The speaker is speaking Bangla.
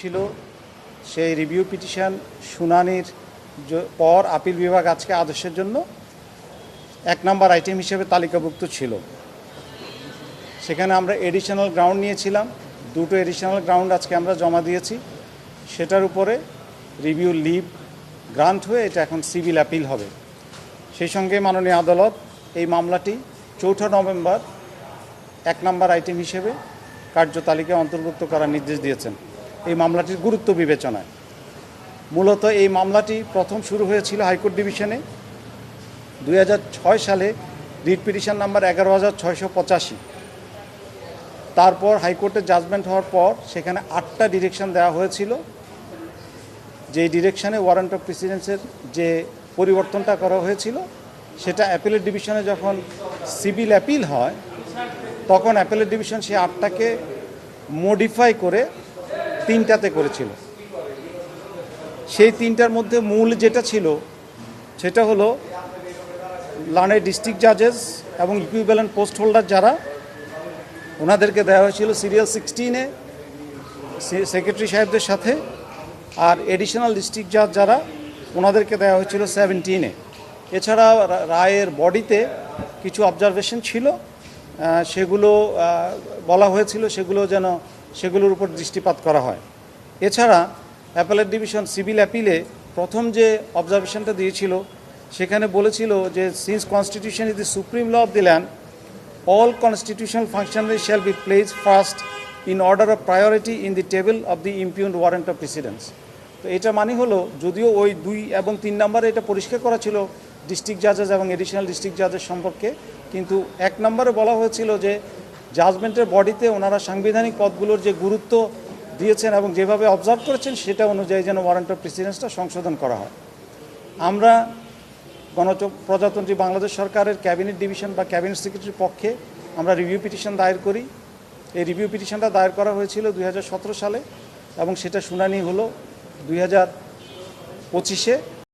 ছিল, সেই রিভিউ পিটিশন শুনানির পর আপিল বিভাগ আজকে আদেশের জন্য এক নম্বর আইটেম হিসেবে তালিকাভুক্ত ছিল। সেখানে আমরা এডিশনাল গ্রাউন্ড নিয়েছিলাম। দুটো এডিশনাল গ্রাউন্ড আজকে আমরা জমা দিয়েছি। সেটার উপরে রিভিউ লিভ গ্রান্ট হয়ে এটা এখন সিভিল অ্যাপিল হবে। সেই সঙ্গে মাননীয় আদালত এই মামলাটি চৌঠা নভেম্বর এক নম্বর আইটেম হিসেবে কার্যতালিকায় অন্তর্ভুক্ত করার নির্দেশ দিয়েছেন। এই মামলাটির গুরুত্ব বিবেচনায়। মূলত এই মামলাটি প্রথম শুরু হয়েছিল হাইকোর্ট ডিভিশনে দুই হাজার ছয় সালে রিট পিটিশন নাম্বার এগারো হাজার ছয়শো পঁচাশি। তারপর হাইকোর্টের জাজমেন্ট হওয়ার পর সেখানে আটটা ডিরেকশন দেওয়া হয়েছিল। যে ডিরেকশনে ওয়ারেন্ট অফ প্রেসিডেন্সের যে পরিবর্তনটা করা হয়েছিল, সেটা অ্যাপেলের ডিভিশনে যখন সিভিল অ্যাপিল হয়, তখন অ্যাপেলের ডিভিশন সেই আটটাকে মডিফাই করে তিনটাতে করেছিল। সেই তিনটার মধ্যে মূল যেটা ছিল, সেটা হলো লানের ডিস্ট্রিক্ট জাজেস এবং ইকুইভ্যালেন্ট পোস্ট হোল্ডার যারা, ওনাদেরকে দেওয়া হয়েছিল সিরিয়াল সিক্সটিনে সেক্রেটারি সাহেবদের সাথে, আর এডিশনাল ডিস্ট্রিক্ট জাজ যারা, ওনাদেরকে দেওয়া হয়েছিল সেভেন্টিনে এছাড়া রায়ের বডিতে কিছু অবজারভেশন ছিল সেগুলো বলা হয়েছিল সেগুলো যেন সেগুলোর উপর দৃষ্টিপাত করা হয়। এছাড়া অ্যাপেলের ডিভিশন সিভিল অ্যাপিলে প্রথম যে অবজারভেশনটা দিয়েছিল, সেখানে বলেছিল যে since constitution is the supreme law of the land all constitutional functionaries shall be place first in order of priority in the table of the impugned warrant of precedence তো এটা মানে হলো, যদিও ওই দুই এবং তিন নম্বরে এটা পরিষ্কার করা ছিল ডিস্ট্রিক্ট জাজেস এবং এডিশনাল ডিস্ট্রিক্ট জাজেস সম্পর্কে, কিন্তু এক নম্বরে বলা হয়েছিল যে জাজমেন্টের বডিতে ওনারা সাংবিধানিক পদগুলোর যে গুরুত্ব দিয়েছেন এবং যেভাবে অবজার্ভ করেছেন, সেটা অনুযায়ী যেন ওয়ারেন্ট অফ প্রেসিডেন্সটা সংশোধন করা হয়। আমরা গণপ্রজাতন্ত্রী বাংলাদেশ সরকারের ক্যাবিনেট ডিভিশন বা ক্যাবিনেট সেক্রেটারির পক্ষে আমরা রিভিউ পিটিশন দায়ের করি। এই রিভিউ পিটিশনটা দায়ের করা হয়েছিল দুই হাজার সতেরো সালে এবং সেটা শুনানি হলো দুই হাজার পঁচিশে।